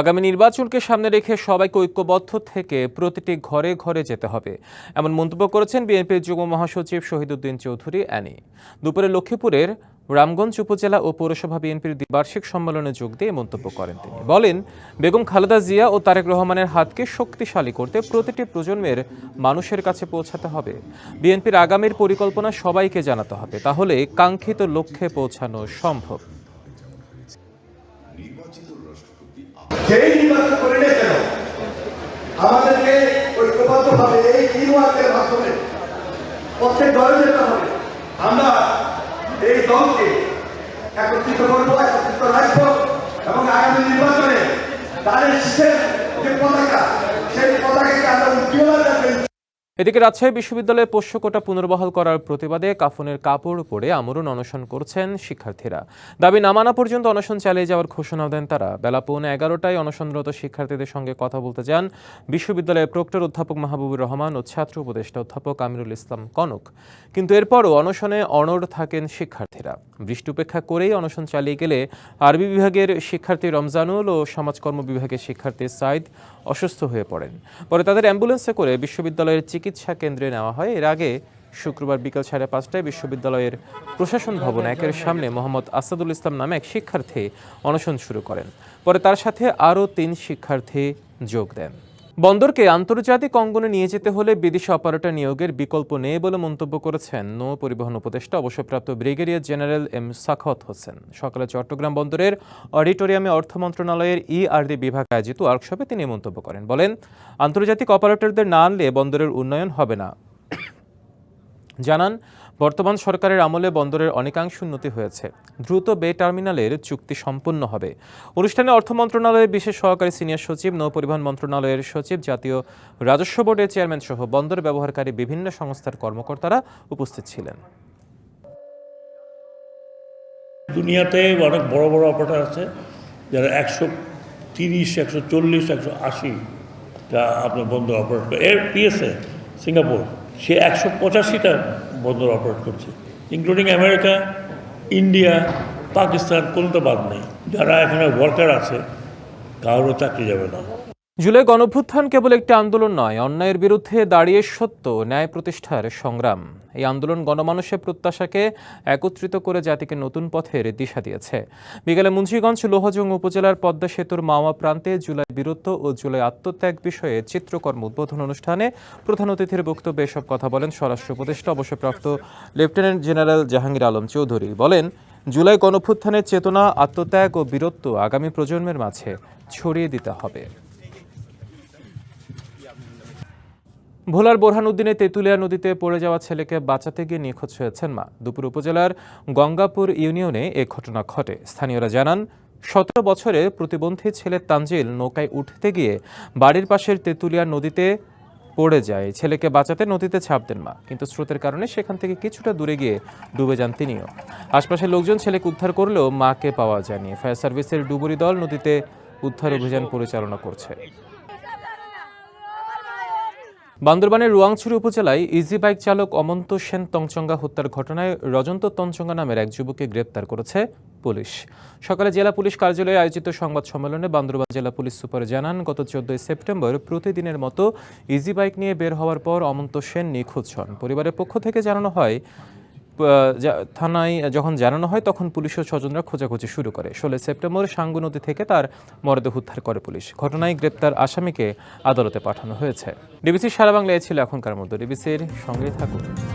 আগামী নির্বাচনকে সামনে রেখে সবাইকে ঐক্যবদ্ধ থেকে প্রতিটি ঘরে ঘরে যেতে হবে। এমন মন্তব্য করেছেন বিএনপির যুগ্ম মহাসচিব শহীদুদ্দিন চৌধুরী, অ্যানি। দুপুরে লক্ষ্মীপুরের রামগঞ্জ উপজেলা ও পৌরসভা বিএনপির দ্বিবার্ষিক সম্মেলনে যোগ দিয়ে মন্তব্য করেন তিনি। বলেন, বেগম খালেদা জিয়া ও তারেক রহমানের হাতকে শক্তিশালী করতে প্রতিটি প্রজন্মের মানুষের কাছে পৌঁছাতে হবে। বিএনপির আগামীর পরিকল্পনা সবাইকে জানাতে হবে। তাহলে কাঙ্ক্ষিত লক্ষ্যে পৌঁছানো সম্ভব। যেই নির্বাচন করে নিয়ে কেন? আমাদেরকে ঐক্যবদ্ধভাবে এই টিমওয়ার্কের মাধ্যমে প্রত্যেক দলে যেতে হবে। আমরা এই দলকে একত্রিত করব, একত্রিত রাখব এবং আগামী নির্বাচনে তাদের এদিকে রাজশাহী বিশ্ববিদ্যালয়ে পোষ্যকোটা পুনর্বহাল করার প্রতিবাদে কাফনের কাপড় পরে আমরণ অনশন করছেন শিক্ষার্থীরা। দাবি না মানা পর্যন্ত অনশন চালিয়ে যাওয়ার ঘোষণা দেন তারা। বেলা পৌনে এগারোটায় অনশনরত শিক্ষার্থীদের সঙ্গে কথা বলতে যান বিশ্ববিদ্যালয়ের প্রক্টর অধ্যাপক মাহবুবুর রহমান ও ছাত্র উপদেষ্টা অধ্যাপক আমিরুল ইসলাম কনক। কিন্তু এরপরও অনশনে অনড় থাকেন শিক্ষার্থীরা। বৃষ্টি উপেক্ষা করেই অনশন চালিয়ে গেলে আরবি বিভাগের শিক্ষার্থী রমজানুল ও সমাজকর্ম বিভাগের শিক্ষার্থী সাইদ অসুস্থ হয়ে পড়েন। পরে তাদের অ্যাম্বুলেন্সে করে বিশ্ববিদ্যালয়ের চিকিৎসা কেন্দ্রে নেওয়া হয়। এর আগে শুক্রবার বিকাল সাড়ে পাঁচটায় বিশ্ববিদ্যালয়ের প্রশাসন ভবন একের সামনে মোহাম্মদ আসাদুল ইসলাম নামে এক শিক্ষার্থী অনশন শুরু করেন। পরে তার সাথে আরও তিন শিক্ষার্থী যোগ দেন। বন্দরকে আন্তর্জাতিক অঙ্গনে নিয়ে যেতে হলে বিদেশি অপারেটর নিয়োগের বিকল্প নেই বলে মন্তব্য করেছেন নৌ পরিবহন উপদেষ্টা, অবসরপ্রাপ্ত brigadier general M Sakhawat Hossain. সকালে চট্টগ্রাম বন্দরের অডিটোরিয়ামে অর্থ মন্ত্রণালয়ের ইআরডি বিভাগ আয়োজিত ওয়ার্কশপে তিনি মন্তব্য করেন। বলেন, আন্তর্জাতিক অপারেটরদের না আনলে বন্দরের উন্নয়ন হবে না। জানান বর্তমান সরকারের আমলে বন্দরের অনেকাংশ উন্নতি হয়েছে। দ্রুত বে টার্মিনালের চুক্তি সম্পন্ন হবে। অনুষ্ঠানে অর্থ মন্ত্রণালয়ের বিশেষ সহকারী সিনিয়র সচিব, নৌপরিবহন মন্ত্রণালয়ের সচিব, জাতীয় রাজস্ব বোর্ডের চেয়ারম্যান সহ বন্দর ব্যবহারকারী বিভিন্ন সংস্থার কর্মকর্তারা উপস্থিত ছিলেন। দুনিয়াতে অনেক বড় বড় অপারেটর আছে, যারা একশো তিরিশ, একশো চল্লিশ, একশো আশি আপনার বন্দর অপারেট করে। এর পিএসএ, সিঙ্গাপুর। সে একশো পঁচাশিটা বন্দর অপারেট করছে ইনক্লুডিং আমেরিকা ইন্ডিয়া পাকিস্তান কোনোটা বাদ নেই। যারা এখানে ওয়ার্কার আছে কারোর চাকরি যাবে না। জুলাই গণভ্যুত্থান কেবল একটি আন্দোলন নয়, অন্যায়ের বিরুদ্ধে দাঁড়িয়ে সত্য ন্যায় প্রতিষ্ঠার সংগ্রাম। এই আন্দোলন গণমানুষের প্রত্যাশাকে একত্রিত করে জাতিকে নতুন পথের দিশা দিয়েছে। বিকেলে মুন্সিগঞ্জ, লোহজং উপজেলার পদ্মা সেতুর মাওয়া প্রান্তে জুলাই বীরত্ব ও জুলাই আত্মত্যাগ বিষয়ে চিত্রকর্ম উদ্বোধন অনুষ্ঠানে প্রধান অতিথির বক্তব্যে এসব কথা বলেন স্বরাষ্ট্র উপদেষ্টা, অবসরপ্রাপ্ত লেফটেন্যান্ট জেনারেল জাহাঙ্গীর আলম চৌধুরী। বলেন, জুলাই গণভ্যুত্থানের চেতনা, আত্মত্যাগ ও বীরত্ব আগামী প্রজন্মের মাঝে ছড়িয়ে দিতে হবে। ভোলার বোরহানুদ্দিনে তেঁতুলিয়া নদীতে পড়ে যাওয়া ছেলেকে বাঁচাতে গিয়ে নিখোঁজ হয়েছেন মা। দুপুর উপজেলার গঙ্গাপুর ইউনিয়নে এ ঘটনা ঘটে। স্থানীয়রা জানান, সতেরো বছরে প্রতিবন্ধী ছেলে তানজিল নৌকায় উঠতে গিয়ে বাড়ির পাশের তেঁতুলিয়া নদীতে পড়ে যায়। ছেলেকে বাঁচাতে নদীতে ছাপ দেন মা, কিন্তু স্রোতের কারণে সেখান থেকে কিছুটা দূরে গিয়ে ডুবে যান তিনিও। আশপাশের লোকজন ছেলেকে উদ্ধার করলেও মাকে পাওয়া যায়নি। ফায়ার সার্ভিসের ডুবুরি দল নদীতে উদ্ধার অভিযান পরিচালনা করছে। বান্দরবানের রুয়াংছড়ি উপজেলায় ইজি বাইক চালক অমন্ত সেন তংচঙ্গা হত্যার ঘটনায় রজন্ত তংচঙ্গা নামের এক যুবককে গ্রেপ্তার করেছে পুলিশ। সকালে জেলা পুলিশ কার্যালয়ে আয়োজিত সংবাদ সম্মেলনে বান্দরবান জেলা পুলিশ সুপার জানান, গত চোদ্দই সেপ্টেম্বর প্রতিদিনের মতো ইজি বাইক নিয়ে বের হওয়ার পর অমন্ত সেন নিখোঁজ হন। পরিবারের পক্ষ থেকে জানানো হয় থানায় যখন জানানো হয়, তখন পুলিশ ও স্বজনরা খোঁজাখুঁজি শুরু করে। ষোলোই সেপ্টেম্বর সাঙ্গু নদী থেকে তার মরদেহ উদ্ধার করে পুলিশ। ঘটনায় গ্রেপ্তার আসামিকে আদালতে পাঠানো হয়েছে। ডিবিসির সারা বাংলায় ছিল এখনকার মতো। ডিবিসির সঙ্গে থাকুন।